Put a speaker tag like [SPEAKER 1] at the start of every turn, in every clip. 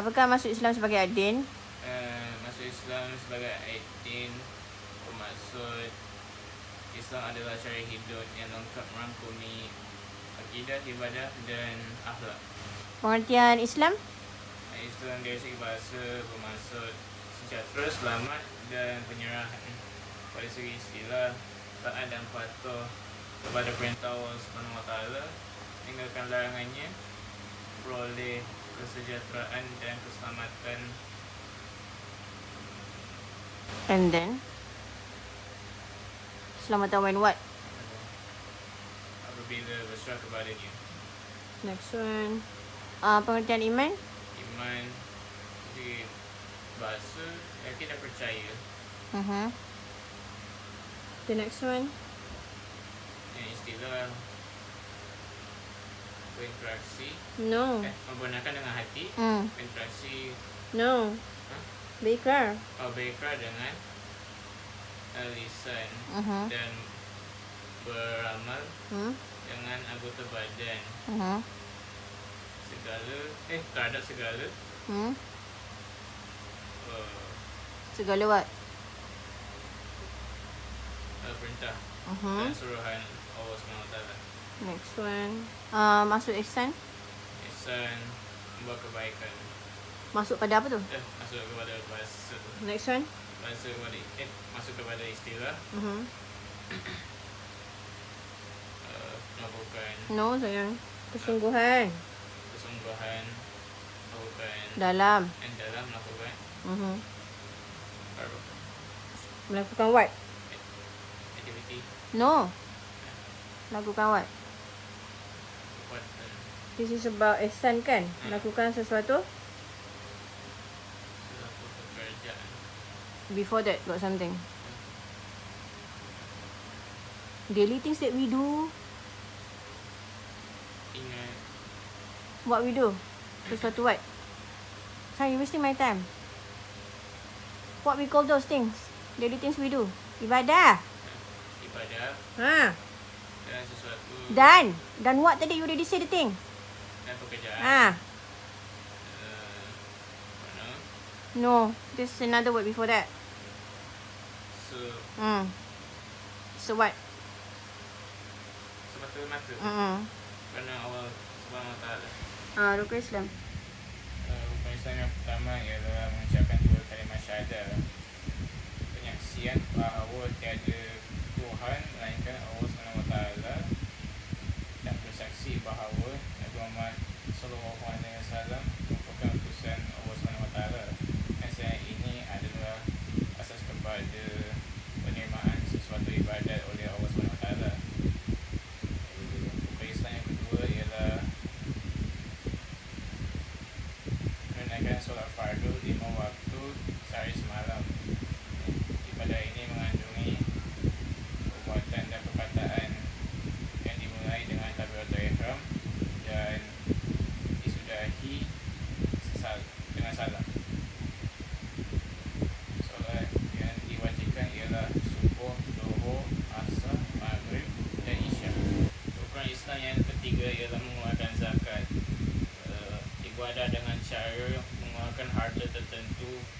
[SPEAKER 1] Apakah masuk Islam sebagai adin?
[SPEAKER 2] Uh, masuk Islam sebagai Aidin bermaksud Islam adalah cara hidup yang lengkap merangkumi akidah, ibadah dan akhlak.
[SPEAKER 1] Pengertian Islam?
[SPEAKER 2] Islam dari segi bahasa bermaksud sejahtera, selamat dan penyerahan. Pada segi istilah, taat dan patuh kepada perintah Allah Taala, tinggalkan larangannya, peroleh kesejahteraan dan keselamatan
[SPEAKER 1] And then? Selamatan when what?
[SPEAKER 2] apabila berserah kepadanya.
[SPEAKER 1] Next one. Uh, pengertian iman?
[SPEAKER 2] Iman di bahasa yakin dan percaya
[SPEAKER 1] Uh-huh. The next one.
[SPEAKER 2] yang istilah berinteraksi
[SPEAKER 1] No.
[SPEAKER 2] eh, membenarkan dengan hati
[SPEAKER 1] Hmm.
[SPEAKER 2] berinteraksi
[SPEAKER 1] No.
[SPEAKER 2] Huh?
[SPEAKER 1] Baker.
[SPEAKER 2] oh, berikrar dengan uh, lisan
[SPEAKER 1] Uh-huh.
[SPEAKER 2] dan beramal
[SPEAKER 1] Hmm.
[SPEAKER 2] dengan anggota badan
[SPEAKER 1] Uh-huh.
[SPEAKER 2] segala eh terhadap segala
[SPEAKER 1] Hmm.
[SPEAKER 2] uh,
[SPEAKER 1] Segala what?
[SPEAKER 2] uh, perintah
[SPEAKER 1] Uh-huh.
[SPEAKER 2] dan suruhan Allah SWT
[SPEAKER 1] Next one. Uh, masuk ihsan?
[SPEAKER 2] ihsan membuat kebaikan
[SPEAKER 1] Masuk pada apa tu?
[SPEAKER 2] eh masuk kepada bahasa
[SPEAKER 1] Next one.
[SPEAKER 2] bahasa kepada eh masuk kepada istilah
[SPEAKER 1] Uh-huh.
[SPEAKER 2] uh, melakukan
[SPEAKER 1] No sayang. Kesungguhan.
[SPEAKER 2] kesungguhan melakukan
[SPEAKER 1] Dalam.
[SPEAKER 2] dan dalam melakukan
[SPEAKER 1] Uh-huh.
[SPEAKER 2] apa
[SPEAKER 1] Melakukan what?
[SPEAKER 2] aktiviti
[SPEAKER 1] No. Lakukan what? Is about ihsan kan? Lakukan sesuatu. Before that, got something. Daily things that we do.
[SPEAKER 2] ingat
[SPEAKER 1] What we do? Sesuatu what? Sorry, you wasting my time. What we call those things? Daily things we do. Ibadah.
[SPEAKER 2] ibadah
[SPEAKER 1] Ha.
[SPEAKER 2] dan sesuatu
[SPEAKER 1] Dan. Dan what tadi? You already say the thing.
[SPEAKER 2] Dan pekerjaan uh, mana
[SPEAKER 1] No. This is another word before that.
[SPEAKER 2] se
[SPEAKER 1] Hmm. So what?
[SPEAKER 2] semata-mata
[SPEAKER 1] Hmm.
[SPEAKER 2] kerana Allah Subhanahu Wa Taala
[SPEAKER 1] Ah, Rukun Islam.
[SPEAKER 2] Uh, rukun Islam yang pertama ialah mengucapkan dua kalimah syahadah guys, my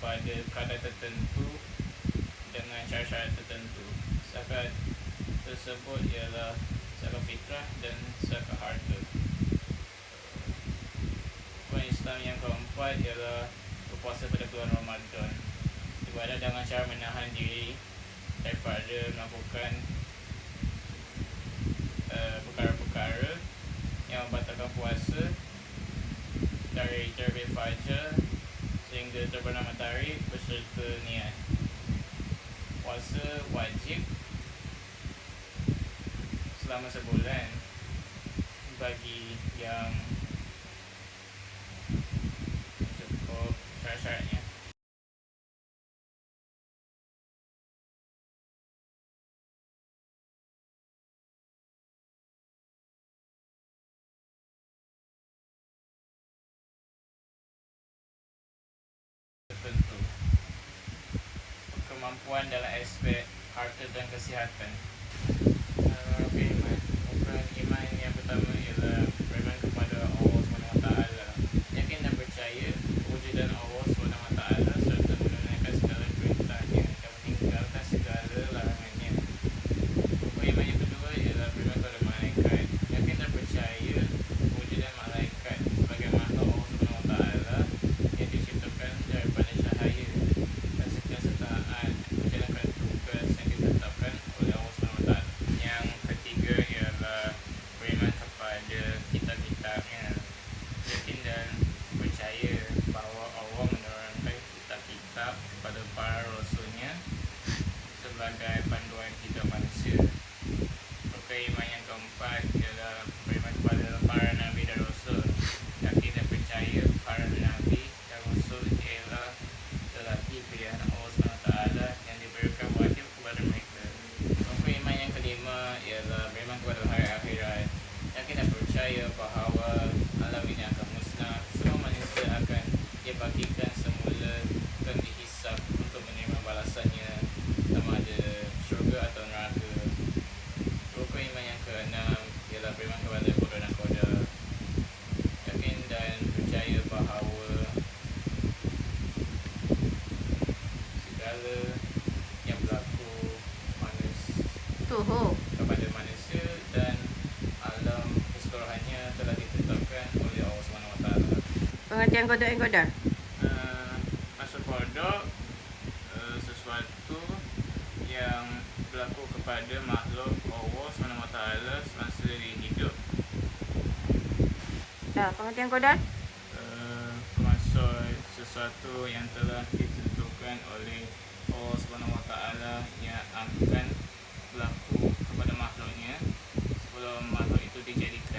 [SPEAKER 2] pada kadar tertentu dengan cara-cara tertentu. Zakat tersebut ialah zakat fitrah dan zakat harta. Rukun Islam yang keempat ialah berpuasa pada bulan Ramadan. Ibadah dengan cara menahan diri daripada melakukan uh, perkara-perkara yang membatalkan puasa dari terbit fajar terbenam matahari beserta niat. Puasa wajib selama sebulan bagi yang cukup syarat-syaratnya. Kemampuan dalam aspek harta dan kesihatan. Uh, iman. Ukuran iman yang pertama Rama, Yella, Mirman ah, Guadalajara, Ahirai, Yakin Apuchayo, Bahawa,
[SPEAKER 1] Pengertian kodok and kodar.
[SPEAKER 2] uh, Maksud kodok uh, Sesuatu yang berlaku kepada makhluk Allah SWT semasa dia hidup
[SPEAKER 1] Dah, pengertian kodar?
[SPEAKER 2] uh, Maksud sesuatu yang telah ditentukan oleh Allah SWT yang akan berlaku kepada makhluknya sebelum makhluk itu dijadikan